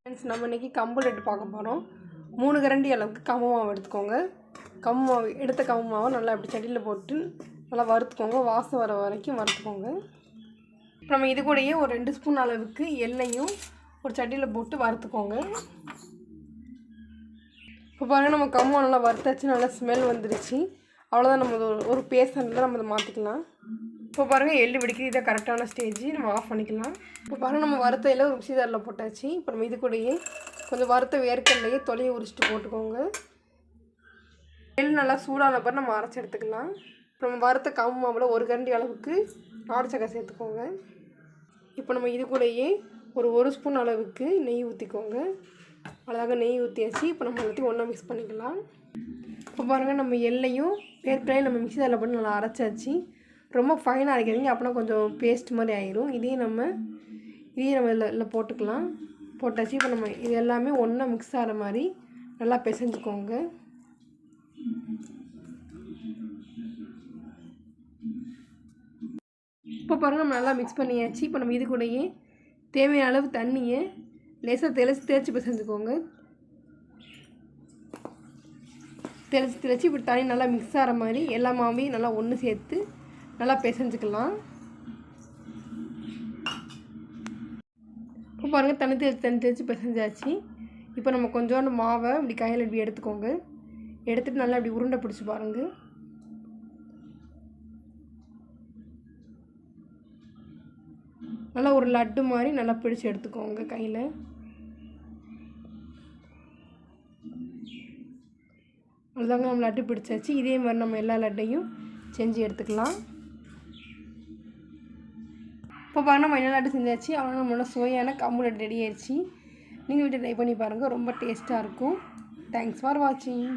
Friends நம்ம இன்றைக்கி கம்பு லட்டு பார்க்க போகிறோம் மூணு கரண்டி அளவுக்கு கம்பு மாவு எடுத்துக்கோங்க. கம்பு மாவு எடுத்த கம்பு மாவை நல்லா இப்படி செடியில் போட்டு நல்லா வறுத்துக்கோங்க. வாசம் வர வரைக்கும் வறுத்துக்கோங்க. இப்போ நம்ம இது கூடயே ஒரு ரெண்டு ஸ்பூன் அளவுக்கு எண்ணெயும் ஒரு சட்டியில் போட்டு வறுத்துக்கோங்க. இப்போ பாருங்கள் நம்ம கம்பு நல்லா வறுத்தாச்சு நல்லா ஸ்மெல் வந்துருச்சு. அவ்வளோதான் நம்ம ஒரு ஒரு நம்ம இதை மாற்றிக்கலாம் இப்போ பாருங்கள் எள்ளு வெடிக்கிறது இதை கரெக்டான ஸ்டேஜ் நம்ம ஆஃப் பண்ணிக்கலாம். இப்போ பாருங்கள் நம்ம வறுத்தையில் ஒரு மிக்சி ஜாரில் போட்டாச்சு. இப்போ நம்ம இது கூடயே கொஞ்சம் வறுத்த வேர்க்கல்லையே தொலையை உரிச்சிட்டு போட்டுக்கோங்க. எள்ளு நல்லா சூடான பிறகு நம்ம அரைச்சி எடுத்துக்கலாம். இப்போ நம்ம வறுத்த கம்பு மாவில் ஒரு கரண்டி அளவுக்கு நாடு சேர்த்துக்கோங்க. இப்போ நம்ம இது கூடயே ஒரு ஒரு ஸ்பூன் அளவுக்கு நெய் ஊற்றிக்கோங்க அழகாக நெய் ஊற்றியாச்சு இப்போ நம்ம எல்லாத்தையும் ஒன்றா மிக்ஸ் பண்ணிக்கலாம். இப்போ பாருங்கள் நம்ம எல்லையும் வேர்க்கலையும் நம்ம மிக்ஸி ஜாரில் போட்டு நல்லா அரைச்சாச்சு. ரொம்ப ஃபைனாக அரைக்கிறீங்க அப்படின்னா கொஞ்சம் பேஸ்ட் மாதிரி ஆயிரும். இதையும் நம்ம இதையும் நம்ம இதில் இதில் போட்டுக்கலாம். போட்டாச்சு. இப்போ நம்ம இது எல்லாமே ஒன்றா மிக்ஸ் ஆகிற மாதிரி நல்லா பிசைஞ்சுக்கோங்க. இப்போ பாருங்கள் நம்ம நல்லா மிக்ஸ் பண்ணியாச்சு. இப்போ நம்ம இது கூடயே தேவையான அளவு தண்ணியை லேசாக தெளிச்சு தேய்ச்சி பிசைஞ்சுக்கோங்க. தெளிச்சு தெளிச்சு இப்படி தண்ணி நல்லா மிக்ஸ் ஆகிற மாதிரி எல்லா மாவையும் நல்லா ஒன்று சேர்த்து நல்லா பிசைஞ்சுக்கலாம். இப்போ பாருங்கள் தனி தெளிச்சு தனி தெளிச்சு பிசைஞ்சாச்சு. இப்போ நம்ம கொஞ்சோண்டு மாவை இப்படி கையில் இப்படி எடுத்துக்கோங்க. எடுத்துகிட்டு நல்லா இப்படி உருண்டை பிடிச்சி பாருங்கள் நல்லா ஒரு லட்டு மாதிரி நல்லா பிடிச்சி எடுத்துக்கோங்க கையில். அவ்வளோதாங்க நம்ம லட்டு பிடிச்சாச்சு. இதே மாதிரி நம்ம எல்லா லட்டையும் செஞ்சு எடுத்துக்கலாம். இப்போ பாருங்க நம்ம என்ன லட்டு செஞ்சாச்சு? அவ்வளோ நம்மளோட சுவையான கம்பு லட்டு ரெடி ஆயிடுச்சு. நீங்கள் வீட்டில் ட்ரை பண்ணி பாருங்கள் ரொம்ப டேஸ்ட்டாக இருக்கும். தேங்க்ஸ் ஃபார் வாட்சிங்